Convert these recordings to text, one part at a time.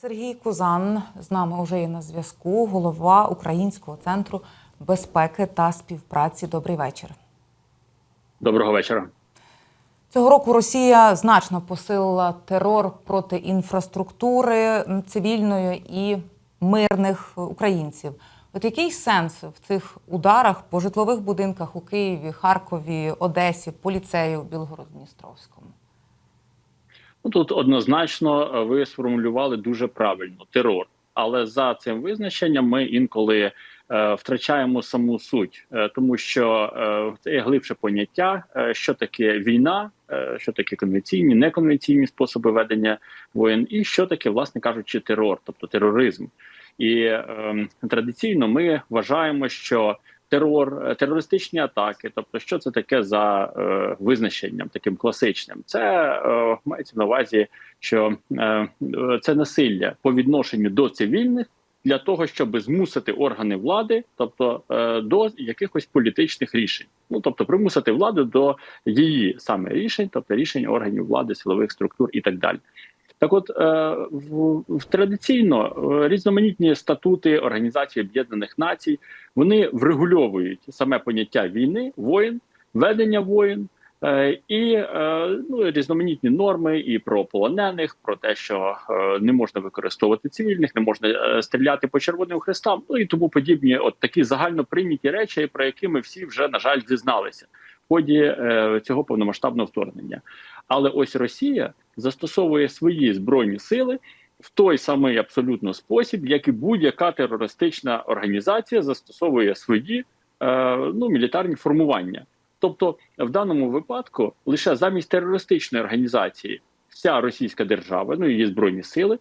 Сергій Кузан з нами вже є на зв'язку, голова Українського центру безпеки та співпраці. Добрий вечір. Доброго вечора. Цього року Росія значно посилила терор проти інфраструктури цивільної і мирних українців. От який сенс в цих ударах по житлових будинках у Києві, Харкові, Одесі, по ліцею Білгород-Дністровському? Ну тут однозначно е, ви сформулювали дуже правильно терор. Але за цим визначенням ми інколи е, втрачаємо саму суть, е, тому що е, це є глибше поняття, е, що таке війна, е, що таке конвенційні, неконвенційні способи ведення воєн, і що таке, власне кажучи, терор, тобто тероризм. І е, традиційно ми вважаємо, що терор, е, терористичні атаки, тобто, що це таке за е, визначенням, таким класичним, це е, мається на увазі, що е, це насилля по відношенню до цивільних. Для того щоб змусити органи влади, тобто е, до якихось політичних рішень, ну тобто примусити владу до її саме рішень, тобто рішень органів влади, силових структур і так далі. Так, от е, в, традиційно е, різноманітні статути Організації Об'єднаних Націй вони врегульовують саме поняття війни, воїн, ведення воїн. Е, і ну, різноманітні норми і про полонених, про те, що не можна використовувати цивільних, не можна стріляти по червоним хрестам, ну і тому подібні, от такі загально прийняті речі, про які ми всі вже на жаль дізналися в ході цього повномасштабного вторгнення. Але ось Росія застосовує свої збройні сили в той самий абсолютно спосіб, як і будь-яка терористична організація застосовує свої е, ну мілітарні формування. Тобто, в даному випадку лише замість терористичної організації вся російська держава, ну її збройні сили,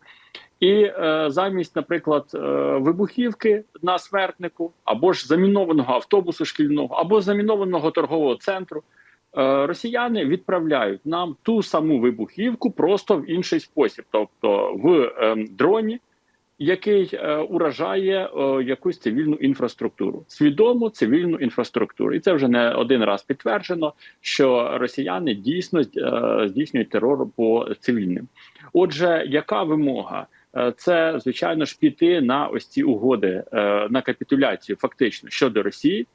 і е, замість, наприклад, е, вибухівки на смертнику, або ж замінованого автобусу шкільного, або замінованого торгового центру, росіяни відправляють нам ту саму вибухівку просто в інший спосіб, тобто в е, дроні. Який е, уражає е, якусь цивільну інфраструктуру, свідому цивільну інфраструктуру, і це вже не один раз підтверджено, що росіяни дійсно е, здійснюють терор по цивільним. Отже, яка вимога? Е, Це звичайно ж піти на ось ці угоди е, на капітуляцію, фактично щодо Росії.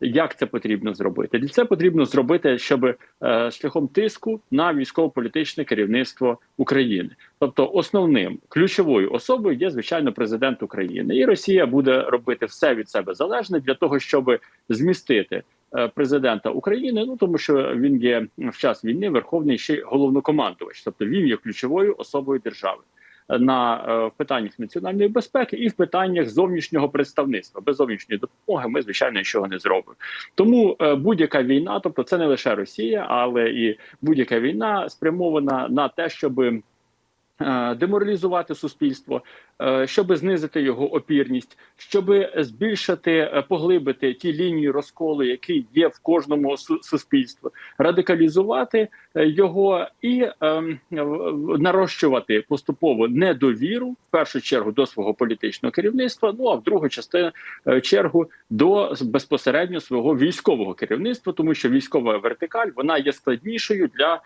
Як це потрібно зробити? Для це потрібно зробити, щоб е, шляхом тиску на військово-політичне керівництво України. Тобто, основним ключовою особою є звичайно президент України, і Росія буде робити все від себе залежне для того, щоб змістити е, президента України. Ну тому що він є в час війни верховний ще головнокомандувач, тобто він є ключовою особою держави на е, в питаннях національної безпеки і в питаннях зовнішнього представництва. Без зовнішньої допомоги ми звичайно нічого не зробимо. Тому е, будь-яка війна, тобто це не лише Росія, але і будь-яка війна спрямована на те, щоби. Е, Деморалізувати суспільство, е, щоб знизити його опірність, щоб збільшити, е, поглибити ті лінії розколу, які є в кожному су- суспільстві, радикалізувати його і ем, нарощувати поступово недовіру в першу чергу до свого політичного керівництва. Ну а в другу частину чергу до безпосередньо свого військового керівництва, тому що військова вертикаль вона є складнішою для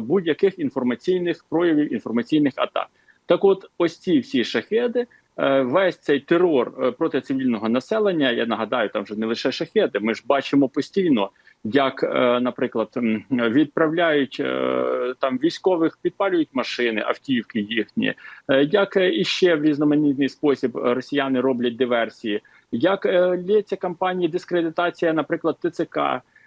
будь-яких інформаційних проявів інформаційних атак. Так, от, ось ці всі шахеди. е, Весь цей терор е, проти цивільного населення, я нагадаю, там вже не лише шахеди. Ми ж бачимо постійно, як, е, наприклад, відправляють е, там військових, підпалюють машини, автівки їхні, е, як е, іще в різноманітний спосіб росіяни роблять диверсії, як е, лється кампанії дискредитація, наприклад, ТЦК.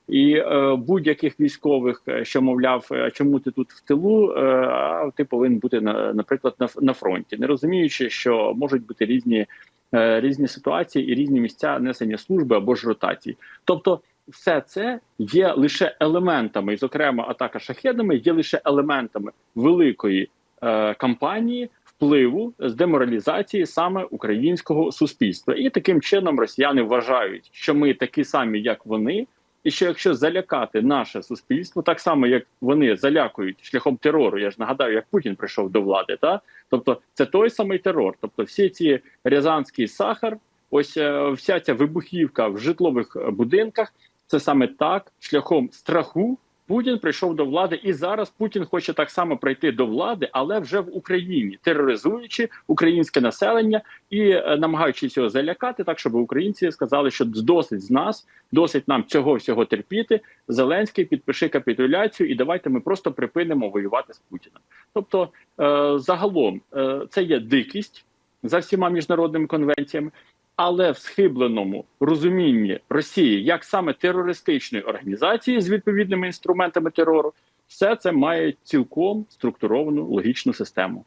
І е, будь-яких військових, е, що мовляв, е, чому ти тут в тилу, е, а ти повинен бути на, наприклад, на, на фронті, не розуміючи, що можуть бути різні, е, різні ситуації і різні місця несення служби або ж ротації. Тобто, все це є лише елементами, і, зокрема, атака шахедами є лише елементами великої е, кампанії впливу з деморалізації саме українського суспільства, і таким чином росіяни вважають, що ми такі самі, як вони. І що якщо залякати наше суспільство, так само як вони залякують шляхом терору, я ж нагадаю, як Путін прийшов до влади, та тобто це той самий терор. Тобто, всі ці рязанський сахар, ось е, вся ця вибухівка в житлових будинках, це саме так, шляхом страху Путін прийшов до влади, і зараз Путін хоче так само прийти до влади, але вже в Україні, тероризуючи українське населення і е, намагаючись його залякати, так щоб українці сказали, що досить з нас, досить нам цього всього терпіти. Зеленський підпиши капітуляцію, і давайте ми просто припинимо воювати з Путіним. Тобто, е, загалом, е, це є дикість за всіма міжнародними конвенціями. Але в схибленому розумінні Росії як саме терористичної організації з відповідними інструментами терору, все це має цілком структуровану логічну систему.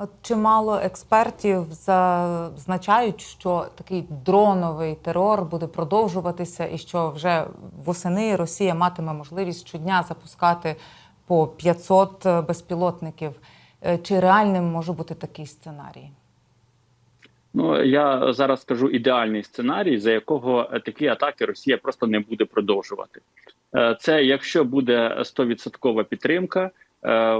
От чимало експертів зазначають, що такий дроновий терор буде продовжуватися, і що вже восени Росія матиме можливість щодня запускати по 500 безпілотників. Е, Чи реальним може бути такий сценарій? Ну я зараз скажу ідеальний сценарій, за якого е, такі атаки Росія просто не буде продовжувати. Е, Це якщо буде 100% підтримка е,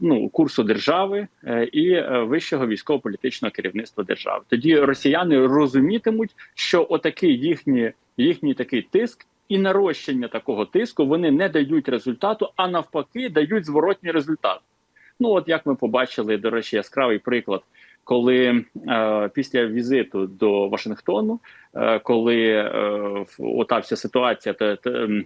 ну, курсу держави і вищого військово-політичного керівництва держави. Тоді росіяни розумітимуть, що отакий їхній, їхній такий тиск і нарощення такого тиску вони не дають результату, а навпаки, дають зворотній результат. Ну от як ми побачили, до речі, яскравий приклад, коли е, після візиту до Вашингтону, е, коли е, ота вся ситуація та, та, е,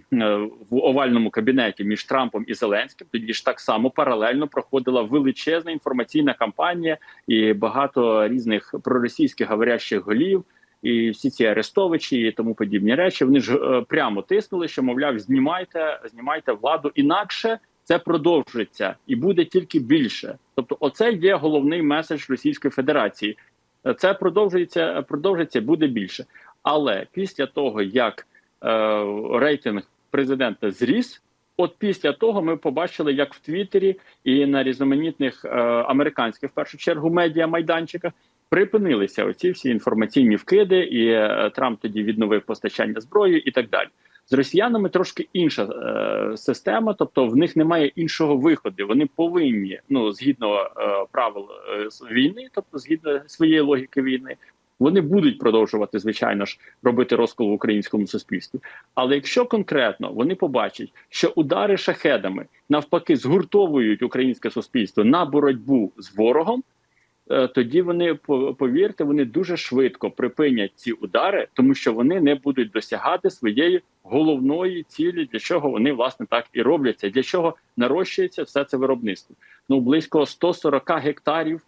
в овальному кабінеті між Трампом і Зеленським, тоді ж так само паралельно проходила величезна інформаційна кампанія і багато різних проросійських говорящих голів. І всі ці арестовичі і тому подібні речі вони ж е, прямо тиснули, що мовляв, знімайте, знімайте владу інакше це продовжиться і буде тільки більше. Тобто, оце є головний меседж Російської Федерації. Е, Це продовжується, продовжиться, буде більше. Але після того, як е, рейтинг президента зріс, от після того ми побачили, як в Твіттері і на різноманітних е, американських в першу чергу медіа майданчиках припинилися оці всі інформаційні вкиди, і е, Трамп тоді відновив постачання зброї і так далі. З росіянами трошки інша е, система, тобто в них немає іншого виходу. Вони повинні, ну згідно е, правил е, війни, тобто згідно своєї логіки війни, вони будуть продовжувати, звичайно ж, робити розкол в українському суспільстві. Але якщо конкретно вони побачать, що удари шахедами навпаки згуртовують українське суспільство на боротьбу з ворогом. Е, Тоді вони повірте, вони дуже швидко припинять ці удари, тому що вони не будуть досягати своєї головної цілі, для чого вони власне так і робляться, для чого нарощується все це виробництво. Ну близько 140 гектарів.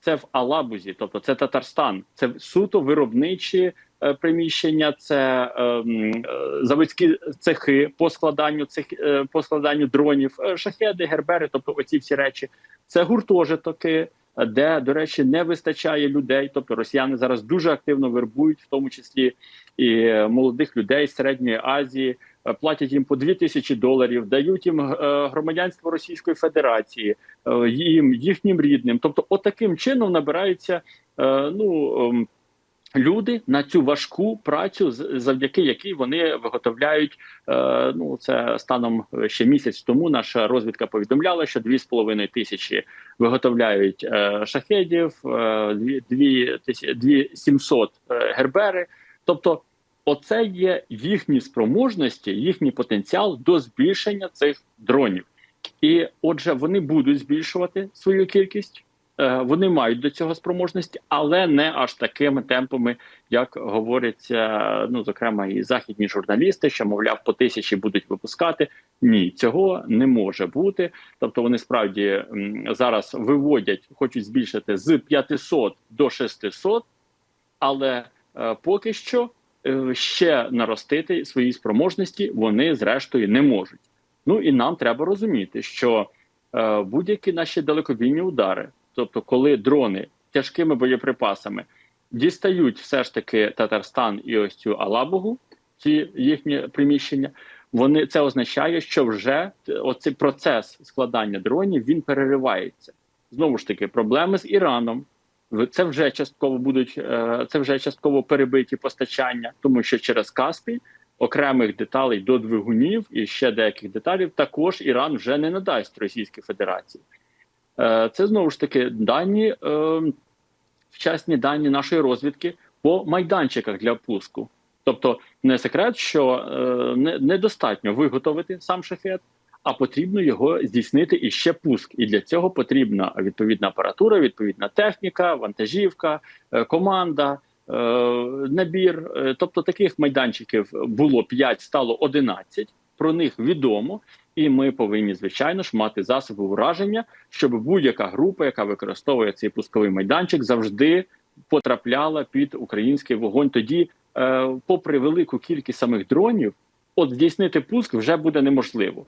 Це в Алабузі, тобто це Татарстан, це суто виробничі е, приміщення, це е, е, заводські цехи по складанню цих е, по складанню дронів, шахеди, гербери, тобто оці всі речі. Це гуртожитки, е, де, до речі, не вистачає людей. Тобто росіяни зараз дуже активно вербують, в тому числі і молодих людей з середньої Азії. е, Платять їм по 2 тисячі доларів, дають їм е, громадянство Російської Федерації, е, їм їхнім рідним. Тобто, отаким чином набираються е, ну. Люди на цю важку працю, завдяки якій вони виготовляють. Е, ну це станом ще місяць тому. Наша розвідка повідомляла, що 2,5 тисячі виготовляють е, шахедів, е, дві, дві, тисячі- дві 700 е, гербери. Тобто, оце є їхні спроможності, їхній потенціал до збільшення цих дронів. І отже, вони будуть збільшувати свою кількість. Е, Вони мають до цього спроможності, але не аж такими темпами, як говориться, ну зокрема, і західні журналісти, що мовляв по тисячі будуть випускати. Ні, цього не може бути. Тобто вони справді зараз виводять, хочуть збільшити з 500 до 600, але е, поки що е, ще наростити свої спроможності вони зрештою не можуть. Ну і нам треба розуміти, що будь-які наші далекобійні удари, тобто коли дрони тяжкими боєприпасами дістають все ж таки Татарстан і ось цю Алабугу, ці їхні приміщення. Вони це означає, що вже оцей процес складання дронів він переривається. Знову ж таки, проблеми з Іраном. Це вже частково будуть е, це вже частково перебиті постачання, тому що через Каспій окремих деталей до двигунів і ще деяких деталей також Іран вже не надасть Російській Федерації. Е, Це знову ж таки дані, е, вчасні дані нашої розвідки по майданчиках для пуску. Тобто, не секрет, що е, недостатньо виготовити сам шахет, а потрібно його здійснити і ще пуск. І для цього потрібна відповідна апаратура, відповідна техніка, вантажівка, е, команда. е, Набір, Е, тобто таких майданчиків було 5, стало 11, Про них відомо, і ми повинні звичайно ж мати засоби ураження, щоб будь-яка група, яка використовує цей пусковий майданчик, завжди потрапляла під український вогонь. Тоді, е, попри велику кількість самих дронів, от здійснити пуск вже буде неможливо.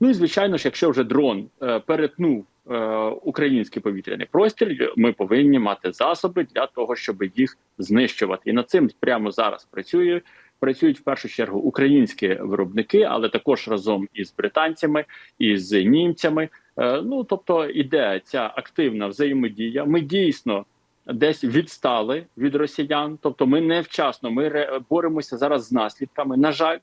Ну і звичайно ж, якщо вже дрон е, перетнув е, український повітряний простір, ми повинні мати засоби для того, щоб їх знищувати. І над цим прямо зараз працює. Працюють в першу чергу українські виробники, але також разом із британцями і з німцями. Е, ну тобто іде ця активна взаємодія. Ми дійсно десь відстали від росіян, тобто ми невчасно. Ми ре- боремося зараз з наслідками. На жаль,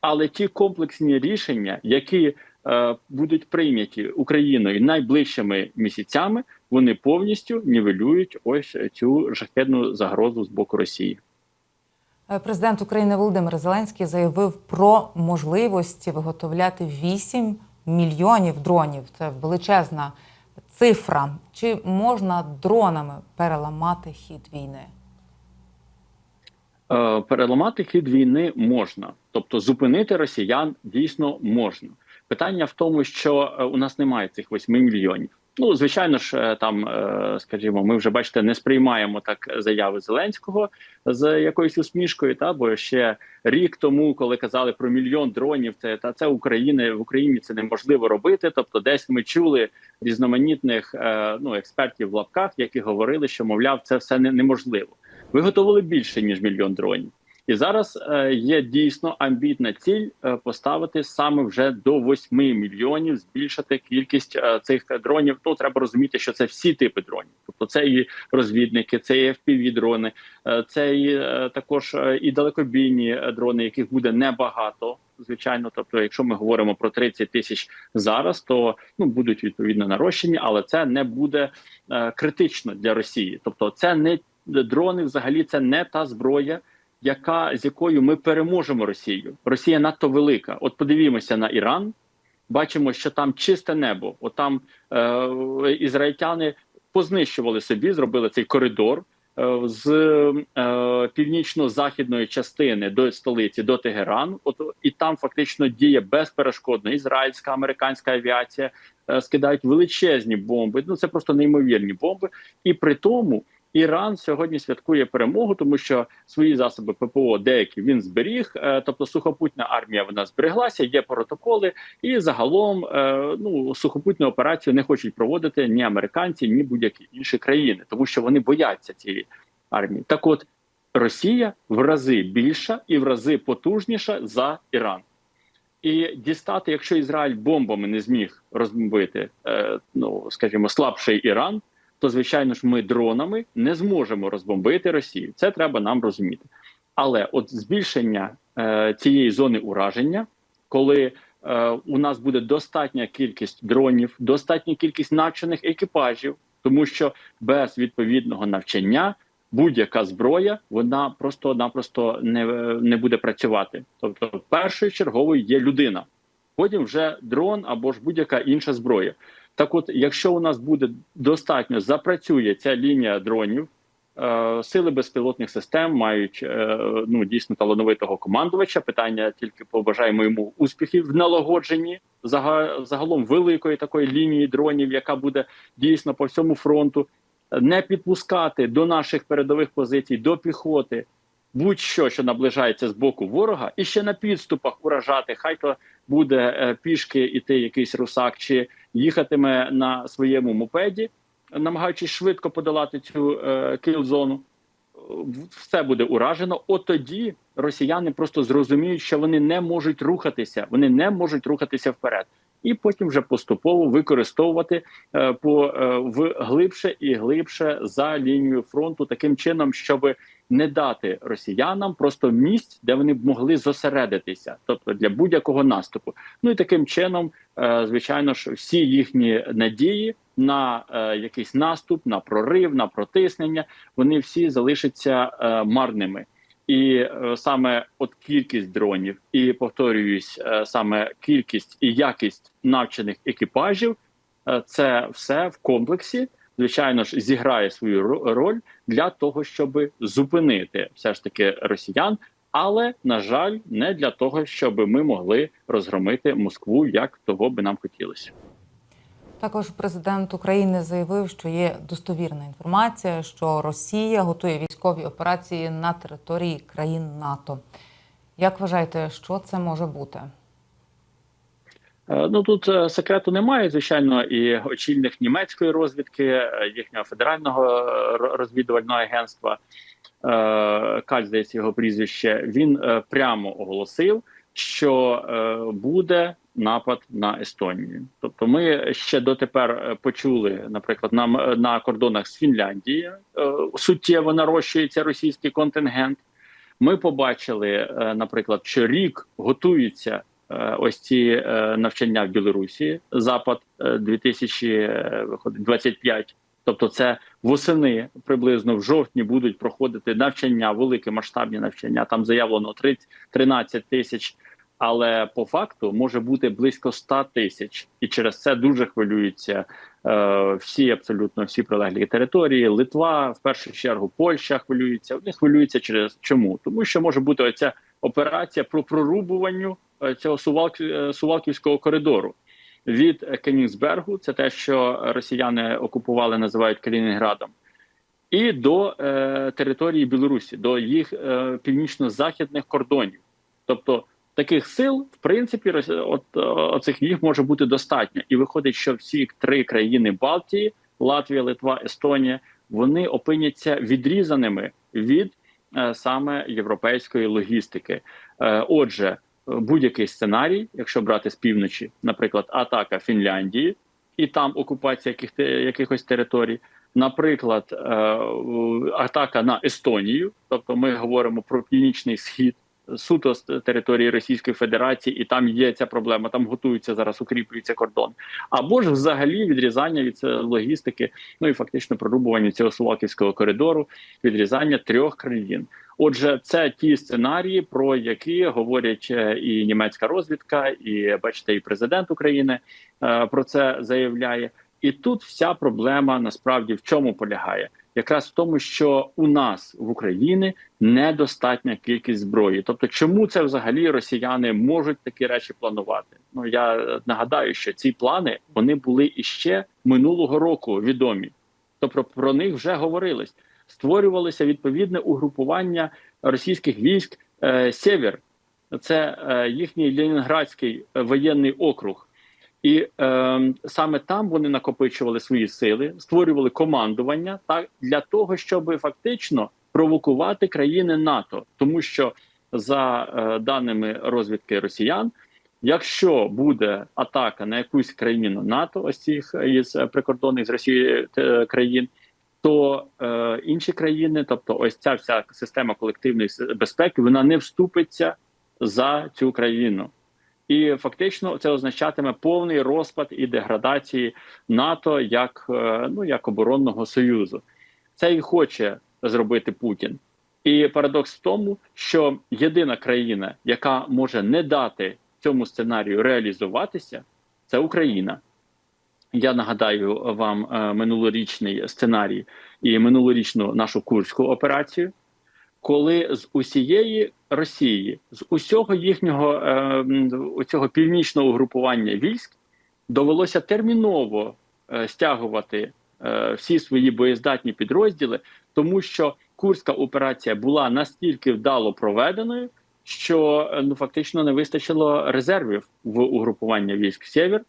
але ті комплексні рішення, які е, будуть прийняті Україною найближчими місяцями, вони повністю нівелюють ось цю жахетну загрозу з боку Росії. Е, Президент України Володимир Зеленський заявив про можливості виготовляти 8 мільйонів дронів. Це величезна цифра. Чи можна дронами переламати хід війни? Е, переламати хід війни можна, тобто зупинити росіян дійсно можна. Питання в тому, що е, у нас немає цих 8 мільйонів. Ну, звичайно ж, е, там, е, скажімо, ми вже бачите, не сприймаємо так заяви Зеленського з якоюсь усмішкою. Та бо ще рік тому, коли казали про мільйон дронів, це та це Україна в Україні це неможливо робити. Тобто, десь ми чули різноманітних е, ну експертів в лапках, які говорили, що мовляв, це все не, неможливо. Виготовили більше ніж мільйон дронів. І зараз е, є дійсно амбітна ціль е, поставити саме вже до 8 мільйонів, збільшити кількість е, цих дронів. Ну треба розуміти, що це всі типи дронів. Тобто це і розвідники, це і fpv дрони, це і також і далекобійні дрони, яких буде небагато. Звичайно, тобто, якщо ми говоримо про 30 тисяч зараз, то ну будуть відповідно нарощені, але це не буде критично для Росії. Тобто, це не дрони, взагалі, це не та зброя яка з якою ми переможемо Росію. Росія надто велика. От подивімося на Іран, бачимо, що там чисте небо. От там е, ізраїльтяни познищували собі, зробили цей коридор е, з е, північно-західної частини до столиці до Тегерану. От і там фактично діє безперешкодно ізраїльська американська авіація. Е, скидають величезні бомби. Ну це просто неймовірні бомби, і при тому. Іран сьогодні святкує перемогу, тому що свої засоби ППО деякі він зберіг. Е, тобто сухопутна армія вона збереглася, є протоколи, і загалом е, ну сухопутну операцію не хочуть проводити ні американці, ні будь-які інші країни, тому що вони бояться цієї армії. Так, от Росія в рази більша і в рази потужніша за Іран. І дістати, якщо Ізраїль бомбами не зміг розбити, е, ну скажімо, слабший Іран то звичайно ж ми дронами не зможемо розбомбити Росію. Це треба нам розуміти. Але от збільшення е, цієї зони ураження, коли е, у нас буде достатня кількість дронів, достатня кількість навчених екіпажів, тому що без відповідного навчання будь-яка зброя вона просто-напросто не, не буде працювати. Тобто, першою черговою є людина, потім вже дрон або ж будь-яка інша зброя. Так, от, якщо у нас буде достатньо запрацює ця лінія дронів, е, сили безпілотних систем мають е, ну дійсно талановитого командувача. Питання тільки побажаємо йому успіхів в налагодженні зага- загалом великої такої лінії дронів, яка буде дійсно по всьому фронту, не підпускати до наших передових позицій, до піхоти. Будь-що, що наближається з боку ворога, і ще на підступах уражати, хай то буде е, пішки іти якийсь русак, чи їхатиме на своєму мопеді, намагаючись швидко подолати цю е, кіл-зону. Все буде уражено. От тоді росіяни просто зрозуміють, що вони не можуть рухатися, вони не можуть рухатися вперед, і потім вже поступово використовувати е, по е, в глибше і глибше за лінією фронту, таким чином, щоб не дати росіянам просто місць, де вони б могли зосередитися, тобто для будь-якого наступу. Ну і таким чином, е, звичайно ж, всі їхні надії на е, якийсь наступ, на прорив, на протиснення, вони всі залишаться е, марними. І саме от кількість дронів, і повторююсь, саме кількість і якість навчених екіпажів, це все в комплексі, звичайно ж, зіграє свою роль для того, щоб зупинити все ж таки росіян. Але на жаль, не для того, щоб ми могли розгромити Москву, як того би нам хотілося. Також президент України заявив, що є достовірна інформація, що Росія готує військові операції на території країн НАТО. Як вважаєте, що це може бути? Е, Ну тут е, секрету немає. Звичайно, і очільник німецької розвідки, е, їхнього федерального розвідувального агентства Каль, здається, його прізвище. Він прямо оголосив, що буде напад на Естонію. Тобто, ми ще дотепер почули, наприклад, на, на кордонах з Фінляндією суттєво нарощується російський контингент. Ми побачили, наприклад, що рік готується ось ці е, навчання в Білорусі, запад е, 2025. Тобто, це восени приблизно в жовтні будуть проходити навчання, велике масштабні навчання. Там заявлено 30, 13 тисяч, але по факту може бути близько 100 тисяч, і через це дуже хвилюються е, всі, абсолютно всі прилеглі території. Литва, в першу чергу, Польща хвилюється. Вони хвилюються через чому? Тому що може бути оця операція про прорубуванню е, цього е, Сувалківського коридору. Від Кенігсбергу, це те, що росіяни окупували, називають Калінінградом, і до е, території Білорусі, до їх е, північно-західних кордонів. Тобто таких сил, в принципі, от, е, оцих їх може бути достатньо. І виходить, що всі три країни Балтії Латвія, Литва, Естонія вони опиняться відрізаними від саме європейської логістики. Е, отже, будь-який сценарій, якщо брати з півночі, наприклад, атака Фінляндії, і там окупація яких, якихось територій. Наприклад, е, атака на Естонію, тобто ми говоримо про північний схід суто з території Російської Федерації, і там є ця проблема. Там готується зараз, укріплюється кордон, або ж взагалі відрізання від е, логістики, ну і фактично прорубування цього Сувалківського коридору, відрізання трьох країн. Отже, це ті сценарії, про які говорять е, і німецька розвідка, і бачите, і президент України е, про це заявляє. І тут вся проблема насправді в чому полягає? Якраз в тому, що у нас в Україні недостатня кількість зброї. Тобто, чому це взагалі росіяни можуть такі речі планувати? Ну я нагадаю, що ці плани вони були іще минулого року відомі. Тобто про них вже говорилось. Створювалося відповідне угрупування російських військ е, Сєвєр. Це е, їхній Ленінградський е, воєнний округ. І е, саме там вони накопичували свої сили, створювали командування так для того, щоб фактично провокувати країни НАТО, тому що за е, даними розвідки росіян, якщо буде атака на якусь країну НАТО, ось цих із е, прикордонних з Росією е, країн, то е, інші країни, тобто ось ця вся система колективної безпеки, вона не вступиться за цю країну. І фактично це означатиме повний розпад і деградації НАТО як, е, ну, як оборонного союзу. Це і хоче зробити Путін. І парадокс в тому, що єдина країна, яка може не дати цьому сценарію реалізуватися, це Україна. Я нагадаю вам е, минулорічний сценарій і минулорічну нашу курську операцію, коли з усієї Росії, з усього їхнього е, цього північного угрупування військ довелося терміново е, стягувати е, всі свої боєздатні підрозділи, тому що курська операція була настільки вдало проведеною, що е, ну фактично не вистачило резервів в угрупування військ. Сєвєр,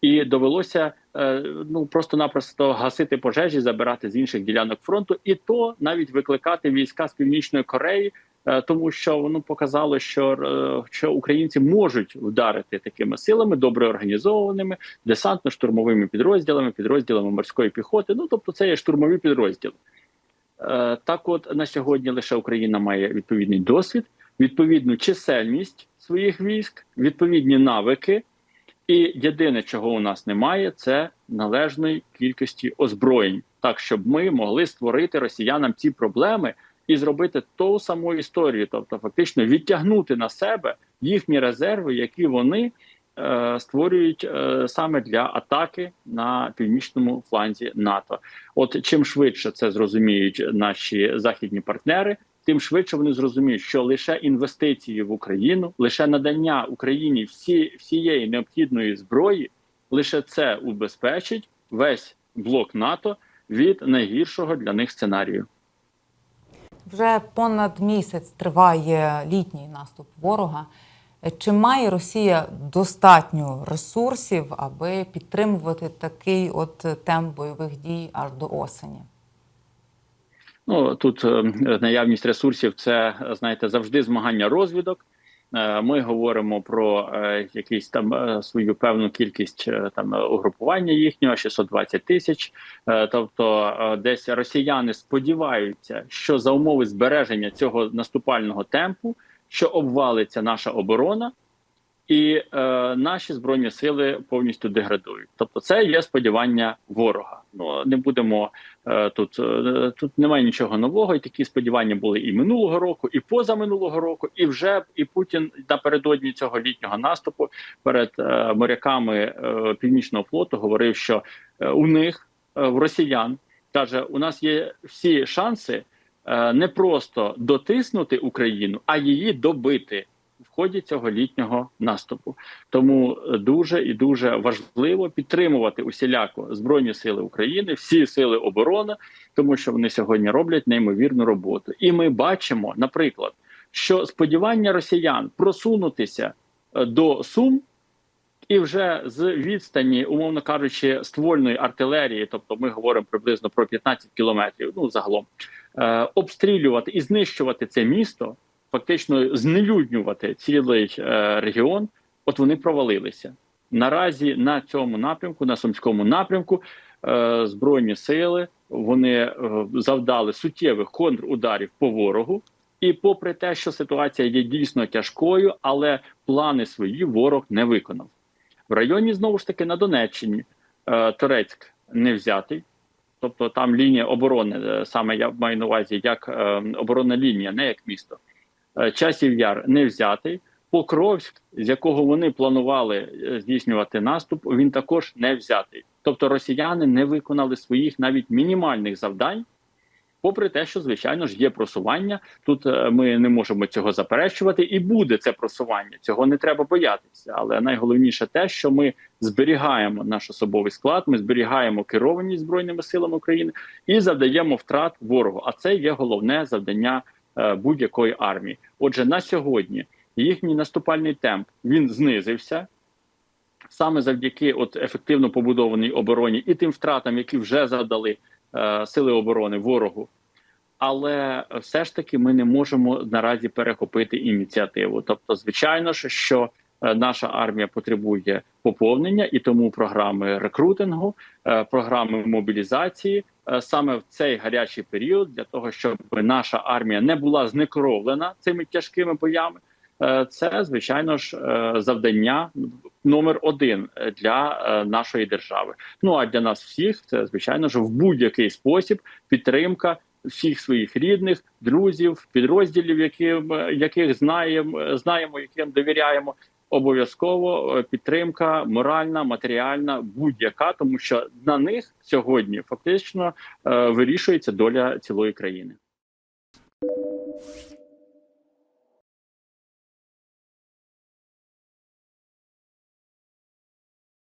і довелося е, ну просто-напросто гасити пожежі, забирати з інших ділянок фронту, і то навіть викликати війська з північної Кореї, е, тому що воно показало, що, е, що українці можуть вдарити такими силами, добре організованими, десантно-штурмовими підрозділами, підрозділами морської піхоти. Ну тобто, це є штурмові підрозділи. Так, от на сьогодні лише Україна має відповідний досвід, відповідну чисельність своїх військ, відповідні навики. І єдине, чого у нас немає, це належної кількості озброєнь, так щоб ми могли створити росіянам ці проблеми, і зробити ту саму історію, тобто фактично відтягнути на себе їхні резерви, які вони е, створюють е, саме для атаки на північному фланзі НАТО. От чим швидше це зрозуміють наші західні партнери, тим швидше вони зрозуміють, що лише інвестиції в Україну, лише надання Україні всі, всієї необхідної зброї, лише це убезпечить весь блок НАТО від найгіршого для них сценарію. Вже понад місяць триває літній наступ ворога. Чи має Росія достатньо ресурсів, аби підтримувати такий от темп бойових дій аж до осені? Ну тут е, наявність ресурсів це знаєте завжди змагання розвідок. Е, Ми говоримо про е, якісь там свою певну кількість там угрупування їхнього 620 тисяч. Тобто, десь росіяни сподіваються, що за умови збереження цього наступального темпу, що обвалиться наша оборона, і е, наші збройні сили повністю деградують. Тобто, це є сподівання ворога. Ну не будемо е, тут. Е, тут немає нічого нового, і такі сподівання були і минулого року, і позаминулого року, і вже і Путін напередодні цього літнього наступу перед е, моряками північного флоту говорив, що у них в росіян каже: у нас є всі шанси не просто дотиснути Україну, а її добити ході цього літнього наступу. Тому е, дуже і дуже важливо підтримувати усіляко збройні сили України, всі сили оборони, тому що вони сьогодні роблять неймовірну роботу. І ми бачимо, наприклад, що сподівання росіян просунутися е, до Сум. І вже з відстані, умовно кажучи, ствольної артилерії, тобто ми говоримо приблизно про 15 кілометрів, ну загалом е, обстрілювати і знищувати це місто, фактично знелюднювати цілий е, регіон. От вони провалилися наразі на цьому напрямку, на сумському напрямку. Е, збройні сили вони е, завдали суттєвих контрударів по ворогу. І попри те, що ситуація є дійсно тяжкою, але плани свої ворог не виконав. В районі знову ж таки на Донеччині Торецьк не взятий, тобто там лінія оборони, саме я маю на увазі, як оборонна лінія, не як місто. Е, Часів Яр не взятий. Покровськ, з якого вони планували е, здійснювати наступ, він також не взятий. Тобто росіяни не виконали своїх навіть мінімальних завдань, попри те, що звичайно ж є просування. Тут е, ми не можемо цього заперечувати, і буде це просування. Цього не треба боятися. Але найголовніше те, що ми зберігаємо наш особовий склад, ми зберігаємо керованість збройними силами України і завдаємо втрат ворогу. А це є головне завдання будь-якої армії. Отже, на сьогодні їхній наступальний темп він знизився. Саме завдяки от ефективно побудованій обороні і тим втратам, які вже завдали е, сили оборони ворогу. Але все ж таки ми не можемо наразі перехопити ініціативу. Тобто, звичайно що е, наша армія потребує поповнення, і тому програми рекрутингу, е, програми мобілізації е, саме в цей гарячий період, для того, щоб наша армія не була знекровлена цими тяжкими боями. Е, Це звичайно ж е, завдання номер один е, для е, нашої держави. Ну а для нас всіх це звичайно ж в будь-який спосіб підтримка всіх своїх рідних, друзів, підрозділів, яким е, яких знаємо, е, знаємо, яким довіряємо. Обов'язково е, підтримка моральна, матеріальна, будь-яка, тому що на них сьогодні фактично е, вирішується доля цілої країни.